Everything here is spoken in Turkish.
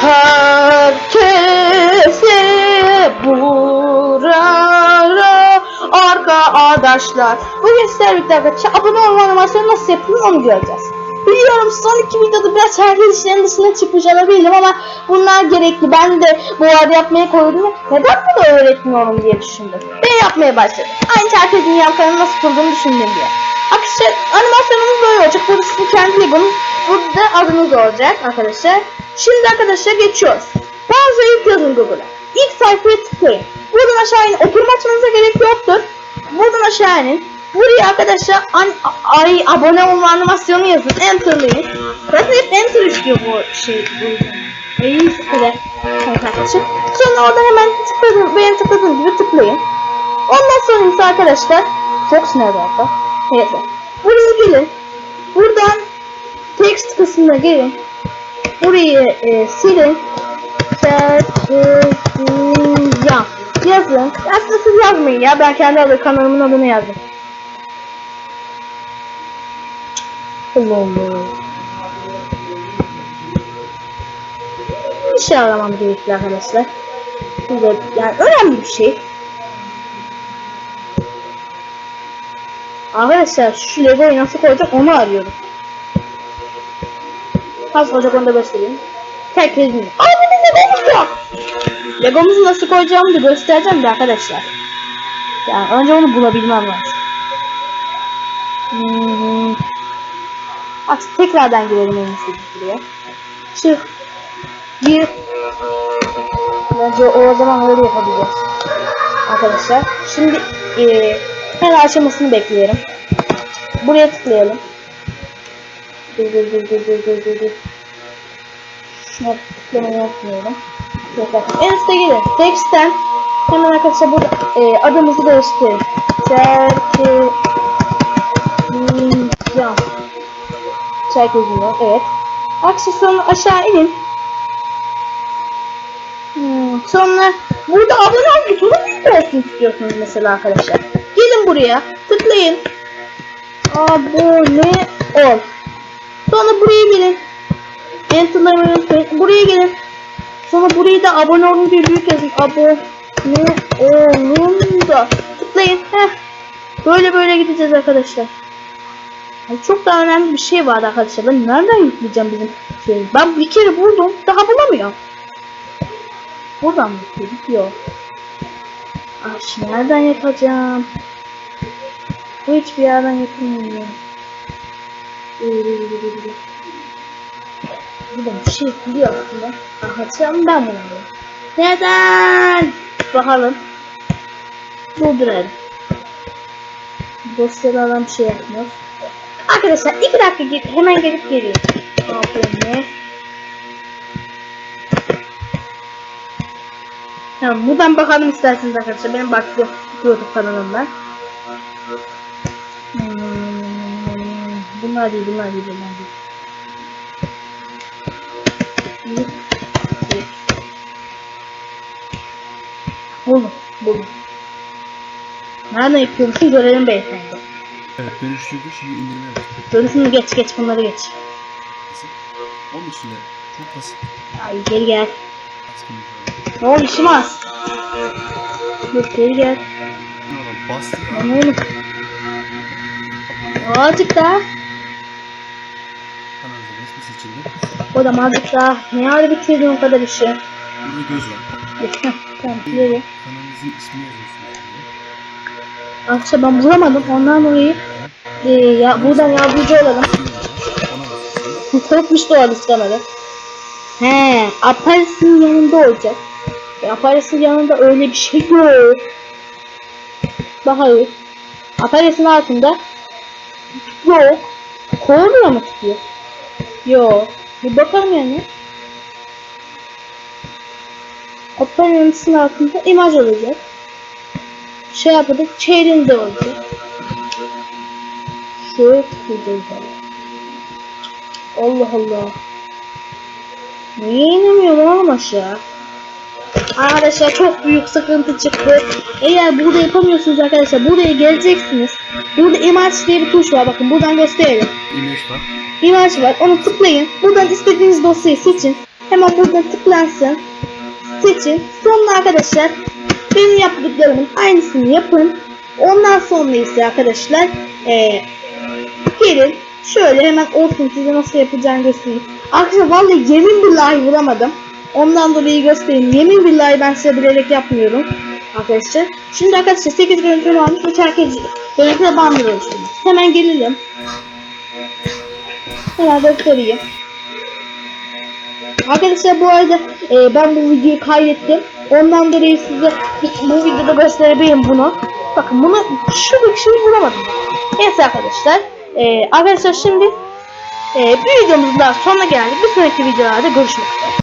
Herkese buraya arkadaşlar. Bugün sizlerle birlikte arkadaşlar abone olma animasyonu nasıl yapılır onu göreceğiz. Biliyorum son iki videoda biraz herkes işlerin dışına çıkmış olabilirim ama bunlar gerekli. Ben de bu arada yapmaya koydum. Neden bunu öğretmiyorum diye düşündüm. Ben yapmaya başladım. Aynı herkesin yan kanalı nasıl kurduğunu düşündüm diye. Arkadaşlar animasyonumuz böyle olacak. Sizin kendi logonuz. Burada adınız olacak arkadaşlar. Şimdi arkadaşlar geçiyoruz. Bazı ilk yazın Google'a. İlk sayfaya tıklayın. Buradan aşağı inin. Oturum açmanıza gerek yoktur. Buradan aşağı inin. Buraya arkadaşlar an, ay abone olma animasyonu yazın. Enter'layın. Zaten hep enter istiyor bu şey. Bu yüzden. Sonra oradan hemen tıkladım. Benim tıkladığım gibi tıklayın. Ondan sonra ise arkadaşlar çok sinirli hatta. Neyse. Buraya gelin. Buradan text kısmına gelin. Burayı e, silin. Tercihyan. Yazın. Aslında siz yazmayın ya. Ben kendi adı kanalımın adını yazdım. Allah Allah. Bir şey aramam gerekli arkadaşlar. Burada yani önemli bir şey. Arkadaşlar şu Lego'yu nasıl koyacak onu arıyorum. Nasıl olacak onu da göstereyim. Tek rezil. Aa benim Legomuz yok. Legomuzu nasıl koyacağımı da göstereceğim de arkadaşlar. Yani önce onu bulabilmem lazım. Hmm. Bak tekrardan girelim en iyisi buraya. Çık. Gir. Bence o zaman öyle yapabiliriz. Arkadaşlar. Şimdi eee her aşamasını bekleyelim. Buraya tıklayalım. Dur dur dur dur dur dur dur. Şuna tıklamayı unutmayalım. En üstte gelin. Text'ten hemen arkadaşlar burada e, adımızı değiştirelim. Serki Can. Serki evet. Aksesuarını aşağı inin. Hmm, sonra burada abone ol butonu büyük olsun istiyorsunuz mesela arkadaşlar. Gelin buraya tıklayın. Abone ol. Sonra buraya gelin. Unutmayın. Buraya gelin. Sonra burayı da abone olun diye büyük yazın. Abone olun da. Tıklayın. Heh. Böyle böyle gideceğiz arkadaşlar. Yani çok daha önemli bir şey vardı arkadaşlar. Ben nereden yükleyeceğim bizim şeyi? Ben bir kere buldum. Daha bulamıyorum. Buradan mı yükledik? Yok. Ah şimdi nereden yapacağım? Bu hiçbir yerden yapılmıyor. Burada bir şey yapılıyor aslında. Anlatacağım ben bunu. Neden? Bakalım. Bulduralım. Dosyalı adam şey yapmıyor. Arkadaşlar iki dakika git hemen gelip geliyor. Abone. Tamam buradan bakalım isterseniz arkadaşlar. Benim baktığım YouTube kanalımdan. Hmm, bunlar değil bunlar değil bunlar değil. Buldum, buldum. Nereden yapıyormuşsun görelim beyefendi. Evet dönüştürdü şimdi indirmeye başladı. Dönüşünü geç, geç bunları geç. Onun için de çok basit. Ay geri gel. Ne oldu işim az. Dur geri gel. Bastı. Lan oğlum. Azıcık daha. O da azıcık daha. Ne hale bitirdin o kadar işi. Burada göz var. Tamam ileri. Kanalınızın ismini yazıyorsunuz. Arkadaşlar ben bulamadım. Ondan dolayı e, ya, buradan yardımcı olalım. İsmi. Kopmuş doğal istemedi. He, Aparis'in yanında olacak. E, Aparis'in yanında öyle bir şey yok. Daha iyi. Aparis'in altında yok. Korna mı tutuyor? Yok. Bir bakalım yani. Aparis'in altında imaj olacak. Şey yapacak, çeyrinde olacak. Şöyle tıklayacağız. Allah Allah. Niye inemiyorum oğlum aşağı? Arkadaşlar çok büyük sıkıntı çıktı. Eğer burada yapamıyorsunuz arkadaşlar buraya geleceksiniz. Burada image diye bir tuş var bakın buradan gösterelim. Image var. Image var onu tıklayın. Buradan istediğiniz dosyayı seçin. Hemen buradan tıklansın. Seçin. Sonra arkadaşlar benim yaptıklarımın aynısını yapın. Ondan sonra ise arkadaşlar eee gelin şöyle hemen olsun size nasıl yapacağını göstereyim. Arkadaşlar vallahi yemin billahi vuramadım. Ondan dolayı göstereyim. Yemin billahi ben size bilerek yapmıyorum. Arkadaşlar. Şimdi arkadaşlar 8 görüntü varmış. 3 herkes görüntüle bandır oluşturmuş. Hemen gelelim. Hemen göstereyim. Arkadaşlar bu arada e, ben bu videoyu kaydettim. Ondan dolayı size bu videoda gösterebilirim bunu. Bakın bunu şurada bir şey vuramadım. Neyse arkadaşlar. E, arkadaşlar şimdi e, bir videomuzun daha sonuna geldik. Bir sonraki videolarda görüşmek üzere.